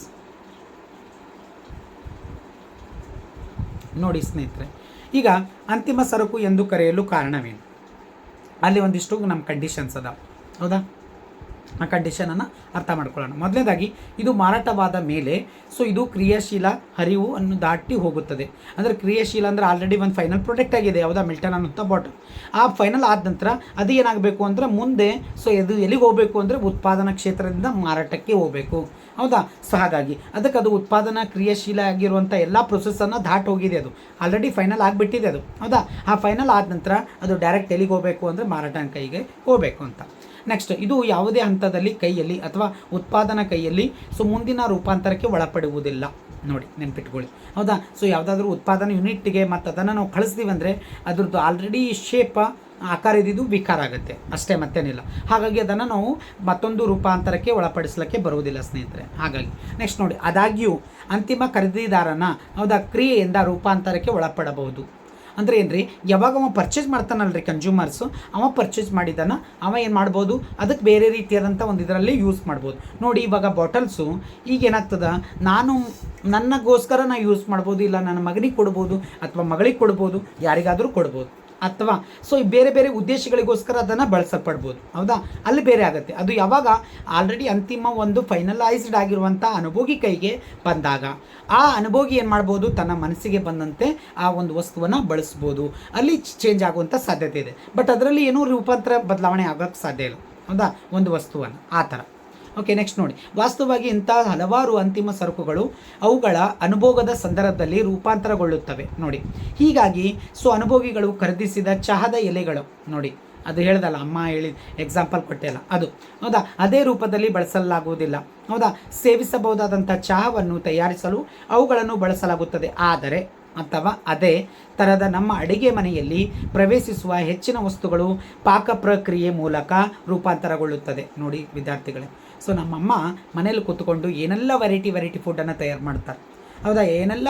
ನೋಡಿ ಸ್ನೇಹಿತರೆ, ಈಗ ಅಂತಿಮ ಸರಕು ಎಂದು ಕರೆಯಲು ಕಾರಣವೇನು? ಅಲ್ಲಿ ಒಂದಿಷ್ಟು ನಮ್ಮ ಕಂಡೀಷನ್ಸ್ ಅದಾವ. ಹೌದಾ? ಆ ಕಂಡೀಷನನ್ನು ಅರ್ಥ ಮಾಡ್ಕೊಳ್ಳೋಣ. ಮೊದಲನೇದಾಗಿ, ಇದು ಮಾರಾಟವಾದ ಮೇಲೆ ಸೊ ಇದು ಕ್ರಿಯಾಶೀಲ ಹರಿವು ಅನ್ನು ದಾಟಿ ಹೋಗುತ್ತದೆ. ಅಂದರೆ ಕ್ರಿಯಾಶೀಲ ಅಂದರೆ ಆಲ್ರೆಡಿ ಒಂದು ಫೈನಲ್ ಪ್ರೊಡಕ್ಟ್ ಆಗಿದೆ, ಯಾವುದಾ ಮಿಲ್ಟನ್ ಅನ್ನೋಂಥ ಬಾಟಲ್ ಆ ಫೈನಲ್ ಆದ ನಂತರ ಅದು ಏನಾಗಬೇಕು ಅಂದರೆ ಮುಂದೆ ಸೊ ಇದು ಎಲ್ಲಿಗೆ ಹೋಗಬೇಕು ಅಂದರೆ ಉತ್ಪಾದನಾ ಕ್ಷೇತ್ರದಿಂದ ಮಾರಾಟಕ್ಕೆ ಹೋಗಬೇಕು. ಹೌದಾ? ಸೊ ಹಾಗಾಗಿ, ಅದಕ್ಕೆ ಅದು ಉತ್ಪಾದನಾ ಕ್ರಿಯಾಶೀಲ ಆಗಿರುವಂಥ ಎಲ್ಲ ಪ್ರೊಸೆಸನ್ನು ದಾಟ್ ಹೋಗಿದೆ ಅದು. ಆಲ್ರೆಡಿ ಫೈನಲ್ ಆಗಿಬಿಟ್ಟಿದೆ ಅದು. ಹೌದಾ? ಆ ಫೈನಲ್ ಆದ ನಂತರ ಅದು ಡೈರೆಕ್ಟ್ ಎಲ್ಲಿಗೆ ಹೋಗಬೇಕು ಅಂದರೆ ಮಾರಾಟನ ಕೈಗೆ ಹೋಗಬೇಕು ಅಂತ. ನೆಕ್ಸ್ಟ್ ಇದು ಯಾವುದೇ ಹಂತದಲ್ಲಿ ಕೈಯಲ್ಲಿ ಅಥವಾ ಉತ್ಪಾದನಾ ಕೈಯಲ್ಲಿ ಸೊ ಮುಂದಿನ ರೂಪಾಂತರಕ್ಕೆ ಒಳಪಡುವುದಿಲ್ಲ. ನೋಡಿ, ನೆನ್ಪಿಟ್ಕೊಳ್ಳಿ. ಹೌದಾ? ಸೊ ಯಾವುದಾದ್ರೂ ಉತ್ಪಾದನಾ ಯೂನಿಟ್ಗೆ ಮತ್ತು ಅದನ್ನು ನಾವು ಕಳಿಸ್ತೀವಿ ಅಂದರೆ ಅದ್ರದ್ದು ಆಲ್ರೆಡಿ ಶೇಪ ಆಕಾರ ಇದ್ದಿದ್ದು ವಿಕಾರ ಆಗುತ್ತೆ. ಅಷ್ಟೇ ಮತ್ತೇನಿಲ್ಲ. ಹಾಗಾಗಿ ಅದನ್ನು ನಾವು ಮತ್ತೊಂದು ರೂಪಾಂತರಕ್ಕೆ ಒಳಪಡಿಸಲಿಕ್ಕೆ ಬರುವುದಿಲ್ಲ ಸ್ನೇಹಿತರೆ. ಹಾಗಾಗಿ. ನೆಕ್ಸ್ಟ್ ನೋಡಿ ಆದಾಗ್ಯೂ ಅಂತಿಮ ಖರೀದಿದಾರನ ಹೌದಾ, ಕ್ರಿಯೆಯಿಂದ ರೂಪಾಂತರಕ್ಕೆ ಒಳಪಡಬಹುದು. ಅಂದರೆ ಏನು ರೀ ಯಾವಾಗ ಅವ ಪರ್ಚೇಸ್ ಮಾಡ್ತಾನಲ್ರಿ ಕನ್ಸ್ಯೂಮರ್ಸು ಅವ ಪರ್ಚೇಸ್ ಮಾಡಿದಾನ, ಅವ ಏನು ಮಾಡ್ಬೋದು? ಅದಕ್ಕೆ ಬೇರೆ ರೀತಿಯಾದಂಥ ಒಂದು ಇದರಲ್ಲಿ ಯೂಸ್ ಮಾಡ್ಬೋದು. ನೋಡಿ, ಇವಾಗ ಬಾಟಲ್ಸು ಈಗ ಏನಾಗ್ತದ, ನಾನು ನನ್ನಗೋಸ್ಕರ ನಾನು ಯೂಸ್ ಮಾಡ್ಬೋದು, ಇಲ್ಲ ನನ್ನ ಮಗನಿಗೆ ಕೊಡ್ಬೋದು, ಅಥವಾ ಮಗಳಿಗೆ ಕೊಡ್ಬೋದು, ಯಾರಿಗಾದರೂ ಕೊಡ್ಬೋದು. ಅಥವಾ ಸೊ ಈ ಬೇರೆ ಬೇರೆ ಉದ್ದೇಶಗಳಿಗೋಸ್ಕರ ಅದನ್ನು ಬಳಸಲ್ಪಡ್ಬೋದು. ಹೌದಾ? ಅಲ್ಲಿ ಬೇರೆ ಆಗುತ್ತೆ. ಅದು ಯಾವಾಗ? ಆಲ್ರೆಡಿ ಅಂತಿಮ ಒಂದು ಫೈನಲೈಸ್ಡ್ ಆಗಿರುವಂಥ ಅನುಭೋಗಿ ಕೈಗೆ ಬಂದಾಗ. ಆ ಅನುಭೋಗಿ ಏನು ಮಾಡ್ಬೋದು? ತನ್ನ ಮನಸ್ಸಿಗೆ ಬಂದಂತೆ ಆ ಒಂದು ವಸ್ತುವನ್ನು ಬಳಸ್ಬೋದು. ಅಲ್ಲಿ ಚೇಂಜ್ ಆಗುವಂಥ ಸಾಧ್ಯತೆ ಇದೆ. ಬಟ್ ಅದರಲ್ಲಿ ಏನೂ ರೂಪಾಂತರ ಬದಲಾವಣೆ ಆಗೋಕ್ಕೆ ಸಾಧ್ಯ ಇಲ್ಲ. ಹೌದಾ? ಒಂದು ವಸ್ತುವನ್ನು. ಆ ಥರ. ಓಕೆ ನೆಕ್ಸ್ಟ್ ನೋಡಿ. ವಾಸ್ತವವಾಗಿ ಇಂಥ ಹಲವಾರು ಅಂತಿಮ ಸರಕುಗಳು ಅವುಗಳ ಅನುಭೋಗದ ಸಂದರ್ಭದಲ್ಲಿ ರೂಪಾಂತರಗೊಳ್ಳುತ್ತವೆ. ನೋಡಿ. ಹೀಗಾಗಿ ಸೊ ಅನುಭೋಗಿಗಳು ಖರೀದಿಸಿದ ಚಹದ ಎಲೆಗಳು, ನೋಡಿ. ಅದು ಹೇಳ್ದಲ್ಲ, ಅಮ್ಮ ಹೇಳಿ ಎಕ್ಸಾಂಪಲ್ ಕೊಟ್ಟಿಲ್ಲ ಅದು. ಹೌದಾ? ಅದೇ ರೂಪದಲ್ಲಿ ಬಳಸಲಾಗುವುದಿಲ್ಲ. ಹೌದಾ? ಸೇವಿಸಬಹುದಾದಂಥ ಚಹಾವನ್ನು ತಯಾರಿಸಲು ಅವುಗಳನ್ನು ಬಳಸಲಾಗುತ್ತದೆ. ಆದರೆ, ಅಥವಾ ಅದೇ ಥರದ ನಮ್ಮ ಅಡಿಗೆ ಮನೆಯಲ್ಲಿ ಪ್ರವೇಶಿಸುವ ಹೆಚ್ಚಿನ ವಸ್ತುಗಳು ಪಾಕ ಪ್ರಕ್ರಿಯೆ ಮೂಲಕ ರೂಪಾಂತರಗೊಳ್ಳುತ್ತದೆ. ನೋಡಿ, ವಿದ್ಯಾರ್ಥಿಗಳೇ. ಸೊ ನಮ್ಮಮ್ಮ ಮನೇಲಿ ಕೂತ್ಕೊಂಡು ಏನೆಲ್ಲ ವೆರೈಟಿ ವೆರೈಟಿ ಫುಡ್ಡನ್ನು ತಯಾರು ಮಾಡ್ತಾರೆ. ಹೌದಾ? ಏನೆಲ್ಲ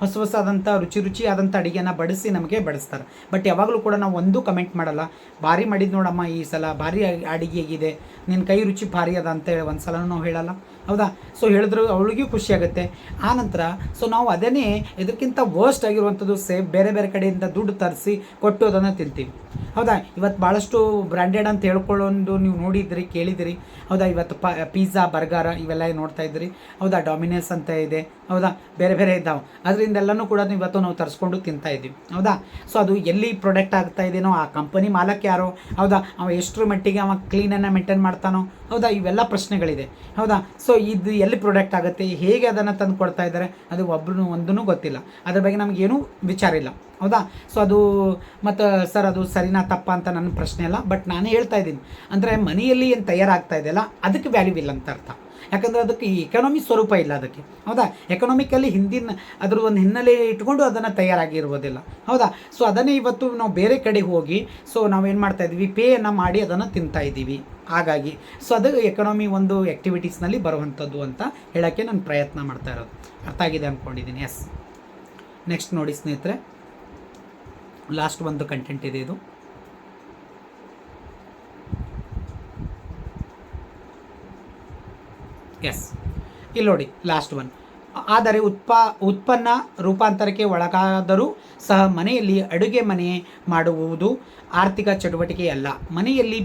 ಹೊಸ ಹೊಸದಂಥ ರುಚಿ, ರುಚಿಯಾದಂಥ ಅಡುಗೆನ ಬಡಿಸಿ ನಮಗೆ ಬಡಿಸ್ತಾರೆ. ಬಟ್ ಯಾವಾಗಲೂ ಕೂಡ ನಾವು ಒಂದು ಕಮೆಂಟ್ ಮಾಡಲ್ಲ. ಭಾರಿ ಮಾಡಿದ್ದು ನೋಡಮ್ಮ ಈ ಸಲ, ಭಾರಿ ಅಡುಗೆ ಹೇಗಿದೆ. ನಿನ್ನ ಕೈ ರುಚಿ ಭಾರಿ ಅದ ಅಂತೇಳಿ ಒಂದು ಸಲ ನಾವು ಹೇಳಲ್ಲ. ಹೌದಾ? ಸೊ ಹೇಳಿದ್ರು ಅವಳಿಗೂ ಖುಷಿ ಆಗುತ್ತೆ. ಆ ನಂತರ ಸೊ ನಾವು ಅದನ್ನೇ ಇದಕ್ಕಿಂತ ವರ್ಸ್ಟ್ ಆಗಿರುವಂಥದ್ದು ಸೇ ಬೇರೆ ಬೇರೆ ಕಡೆಯಿಂದ ದುಡ್ಡು ತರಿಸಿ ಕೊಟ್ಟು ಅದನ್ನು ತಿಂತೀವಿ. ಹೌದಾ? ಇವತ್ತು ಭಾಳಷ್ಟು ಬ್ರ್ಯಾಂಡೆಡ್ ಅಂತ ಹೇಳ್ಕೊಳ್ಳೋದು ನೀವು ನೋಡಿದ್ರಿ, ಕೇಳಿದಿರಿ. ಹೌದಾ? ಇವತ್ತು ಪ ಪಿಜ್ಜಾ ಬರ್ಗರ ಇವೆಲ್ಲ ನೋಡ್ತಾ ಇದ್ರಿ. ಹೌದಾ? ಡಾಮಿನೇಸ್ ಅಂತ ಇದೆ. ಹೌದಾ? ಬೇರೆ ಬೇರೆ ಇದ್ದಾವೆ. ಅದರಿಂದೆಲ್ಲನೂ ಕೂಡ ಇವತ್ತು ನಾವು ತರಿಸ್ಕೊಂಡು ತಿಂತಾ ಇದ್ದೀವಿ. ಹೌದಾ? ಸೊ ಅದು ಎಲ್ಲಿ ಪ್ರೊಡಕ್ಟ್ ಆಗ್ತಾ ಇದೆಯೋ ಆ ಕಂಪನಿ ಮಾಲಕ್ ಯಾರೋ? ಹೌದಾ? ಅವ ಎಷ್ಟರ ಮಟ್ಟಿಗೆ ಅವ ಕ್ಲೀನನ್ನು ಮೇಂಟೈನ್ ಮಾಡ್ತಾನೋ? ಹೌದಾ? ಇವೆಲ್ಲ ಪ್ರಶ್ನೆಗಳಿದೆ. ಹೌದಾ? ಸೊ ಇದು ಎಲ್ಲಿ ಪ್ರಾಡಕ್ಟ್ ಆಗುತ್ತೆ? ಹೇಗೆ ಅದನ್ನು ತಂದು ಕೊಡ್ತಾ ಇದ್ದಾರೆ? ಅದು ಒಬ್ಬರು ಒಂದೂ ಗೊತ್ತಿಲ್ಲ. ಅದ್ರ ಬಗ್ಗೆ ನಮಗೇನೂ ವಿಚಾರ ಇಲ್ಲ. ಹೌದಾ? ಸೊ ಅದು ಮತ್ತು ಸರ್, ಅದು ಸರಿನಾ ತಪ್ಪ ಅಂತ ನನ್ನ ಪ್ರಶ್ನೆ ಅಲ್ಲ. ಬಟ್ ನಾನು ಹೇಳ್ತಾ ಇದ್ದೀನಿ. ಅಂದರೆ ಮನೆಯಲ್ಲಿ ಏನು ತಯಾರಾಗ್ತಾ ಇದೆಯಲ್ಲ ಅದಕ್ಕೆ ವ್ಯಾಲ್ಯೂ ಇಲ್ಲ ಅಂತ ಅರ್ಥ. ಯಾಕಂದರೆ ಅದಕ್ಕೆ ಎಕನಾಮಿ ಸ್ವರೂಪ ಇಲ್ಲ ಅದಕ್ಕೆ. ಹೌದಾ? ಎಕನಾಮಿಕಲ್ಲಿ ಹಿಂದಿನ ಅದ್ರ ಒಂದು ಹಿನ್ನೆಲೆ ಇಟ್ಕೊಂಡು ಅದನ್ನು ತಯಾರಾಗಿರುವುದಿಲ್ಲ. ಹೌದಾ? ಸೊ ಅದನ್ನೇ ಇವತ್ತು ನಾವು ಬೇರೆ ಕಡೆ ಹೋಗಿ ಸೊ ನಾವೇನು ಮಾಡ್ತಾ ಇದ್ದೀವಿ ಪೇಯನ್ನು ಮಾಡಿ ಅದನ್ನು ತಿಂತಾ ಇದ್ದೀವಿ. ಹಾಗಾಗಿ ಸೊ ಅದು ಎಕನಾಮಿ ಒಂದು ಆ್ಯಕ್ಟಿವಿಟೀಸ್ನಲ್ಲಿ ಬರುವಂಥದ್ದು ಅಂತ ಹೇಳೋಕ್ಕೆ ನಾನು ಪ್ರಯತ್ನ ಮಾಡ್ತಾ ಇರೋದು. ಅರ್ಥ ಆಗಿದೆ ಅಂದ್ಕೊಂಡಿದ್ದೀನಿ ಎಸ್ ನೆಕ್ಸ್ಟ್ ನೋಡಿ ಸ್ನೇಹಿತರೆ. ಲಾಸ್ಟ್ ಒಂದು ಕಂಟೆಂಟ್ ಇದೆ ಇದು. ಎಸ್ ಇಲ್ಲಿ ನೋಡಿ ಲಾಸ್ಟ್ ಒನ್ ಆದರೆ ಉತ್ಪಾ, ಉತ್ಪನ್ನ ರೂಪಾಂತರಕ್ಕೆ ಒಳಗಾದರೂ ಸಹ ಮನೆಯಲ್ಲಿ ಅಡುಗೆ ಮನೆ ಮಾಡುವುದು ಆರ್ಥಿಕ ಚಟುವಟಿಕೆಯಲ್ಲ. ಮನೆಯಲ್ಲಿ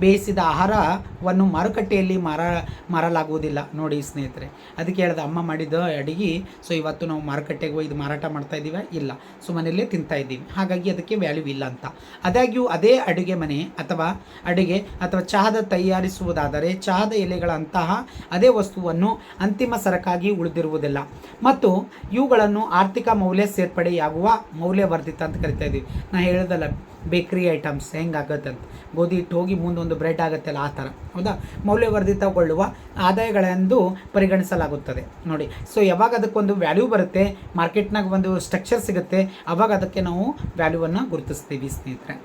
ಬೇಯಿಸಿದ ಬೇಯಿಸಿದ ಆಹಾರವನ್ನು ಮಾರುಕಟ್ಟೆಯಲ್ಲಿ ಮಾರ, ಮಾರಲಾಗುವುದಿಲ್ಲ. ನೋಡಿ ಸ್ನೇಹಿತರೆ, ಅದಕ್ಕೆ ಹೇಳ್ದೆ, ಅಮ್ಮ ಮಾಡಿದ ಅಡುಗೆ, ಸೊ ಇವತ್ತು ನಾವು ಮಾರುಕಟ್ಟೆಗೆ ಹೋಗಿ ಮಾರಾಟ ಮಾಡ್ತಾ ಇದ್ದೀವ? ಇಲ್ಲ. ಸೊ ಮನೆಯಲ್ಲೇ ತಿಂತಾ ಇದ್ದೀವಿ. ಹಾಗಾಗಿ ಅದಕ್ಕೆ ವ್ಯಾಲ್ಯೂ ಇಲ್ಲ ಅಂತ. ಆದಾಗ್ಯೂ ಅದೇ ಅಡುಗೆ ಮನೆ ಅಥವಾ ಅಡುಗೆ ಅಥವಾ ಚಹಾದ ತಯಾರಿಸುವುದಾದರೆ ಚಹಾದ ಎಲೆಗಳಂತಹ ಅದೇ ವಸ್ತುವನ್ನು ಅಂತಿಮ ಸರಕಾಗಿ ಉಳಿದಿರುವುದಿಲ್ಲ. ಮತ್ತು ಇವುಗಳನ್ನು ಆರ್ಥಿಕ ಮೌಲ್ಯ ಸೇರ್ಪಡೆಯಾಗುವ ಮೌಲ್ಯವರ್ಧಿತ ಅಂತ ಕರಿತಾ ಇದ್ದೀವಿ. ನಾನು ಹೇಳ್ದಲ್ಲ ಬೇಕ್ರಿ ಐಟಮ್ಸ್ ಹೆಂಗಾಗತ್ತೆ ಅಂತ. ಗೋಧಿ ಹಿಟ್ಟು ಹೋಗಿ ಮುಂದೊಂದು ಬ್ರೆಡ್ ಆಗುತ್ತಲ್ಲ ಆ ಥರ. ಹೌದಾ? ಮೌಲ್ಯವರ್ಧಿತಗೊಳ್ಳುವ ಆದಾಯಗಳೆಂದು ಪರಿಗಣಿಸಲಾಗುತ್ತದೆ. ನೋಡಿ ಸೊ ಯಾವಾಗ ಅದಕ್ಕೊಂದು ವ್ಯಾಲ್ಯೂ ಬರುತ್ತೆ ಮಾರ್ಕೆಟ್ನಾಗ ಒಂದು ಸ್ಟ್ರಕ್ಚರ್ ಸಿಗುತ್ತೆ, ಅವಾಗ ಅದಕ್ಕೆ ನಾವು ವ್ಯಾಲ್ಯೂವನ್ನು ಗುರುತಿಸ್ತೀವಿ ಸ್ನೇಹಿತರೆ.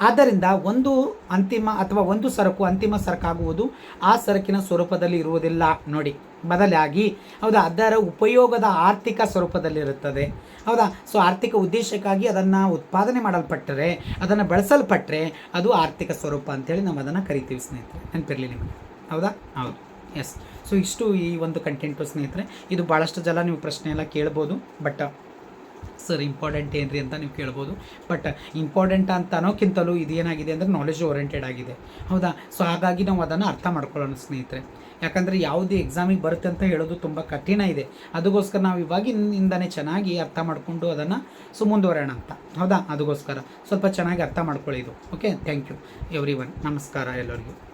ಆದ್ದರಿಂದ ಒಂದು ಅಂತಿಮ ಅಥವಾ ಒಂದು ಸರಕು ಅಂತಿಮ ಸರಕಾಗುವುದು ಆ ಸರಕಿನ ಸ್ವರೂಪದಲ್ಲಿ ಇರುವುದಿಲ್ಲ. ನೋಡಿ, ಬದಲಾಗಿ, ಹೌದಾ? ಅದರ ಉಪಯೋಗದ ಆರ್ಥಿಕ ಸ್ವರೂಪದಲ್ಲಿರುತ್ತದೆ. ಹೌದಾ? ಸೊ ಆರ್ಥಿಕ ಉದ್ದೇಶಕ್ಕಾಗಿ ಅದನ್ನು ಉತ್ಪಾದನೆ ಮಾಡಲ್ಪಟ್ಟರೆ ಅದನ್ನು ಬಳಸಲ್ಪಟ್ಟರೆ ಅದು ಆರ್ಥಿಕ ಸ್ವರೂಪ ಅಂತೇಳಿ ನಾವು ಅದನ್ನು ಕರಿತೀವಿ ಸ್ನೇಹಿತರೆ. ನೆನಪಿರಲಿ ನಿಮಗೆ. ಹೌದಾ? ಹೌದು. ಎಸ್ ಸೊ ಇಷ್ಟು ಈ ಒಂದು ಕಂಟೆಂಟು ಸ್ನೇಹಿತರೆ. ಇದು ಭಾಳಷ್ಟು ಜನ ನೀವು ಪ್ರಶ್ನೆ ಎಲ್ಲ ಕೇಳ್ಬೋದು ಬಟ್ ಸರ್ ಇಂಪಾರ್ಟೆಂಟ್ ಏನ್ರಿ ಅಂತ ನೀವು ಕೇಳ್ಬೋದು. ಬಟ್ ಇಂಪಾರ್ಟೆಂಟ್ ಅಂತ ಅನ್ನೋಕ್ಕಿಂತಲೂ ಇದೇನಾಗಿದೆ ಅಂದರೆ ನಾಲೆಜ್ ಓರಿಯೆಂಟೆಡ್ ಆಗಿದೆ. ಹೌದಾ? ಸೊ ಹಾಗಾಗಿ ನಾವು ಅದನ್ನು ಅರ್ಥ ಮಾಡ್ಕೊಳ್ಳೋಣ ಸ್ನೇಹಿತರೆ. ಯಾಕಂದರೆ ಯಾವುದೇ ಎಕ್ಸಾಮಿಗೆ ಬರುತ್ತೆ ಅಂತ ಹೇಳೋದು ತುಂಬ ಕಠಿಣ ಇದೆ. ಅದಕ್ಕೋಸ್ಕರ ನಾವು ಇವಾಗಿನಿಂದನೇ ಚೆನ್ನಾಗಿ ಅರ್ಥ ಮಾಡಿಕೊಂಡು ಅದನ್ನು ಸೊ ಮುಂದುವರೋಣ ಅಂತ. ಹೌದಾ? ಅದಕ್ಕೋಸ್ಕರ ಸ್ವಲ್ಪ ಚೆನ್ನಾಗಿ ಅರ್ಥ ಮಾಡ್ಕೊಳ್ಳಿ ಇದು. Okay thank you every one ನಮಸ್ಕಾರ ಎಲ್ಲರಿಗೂ.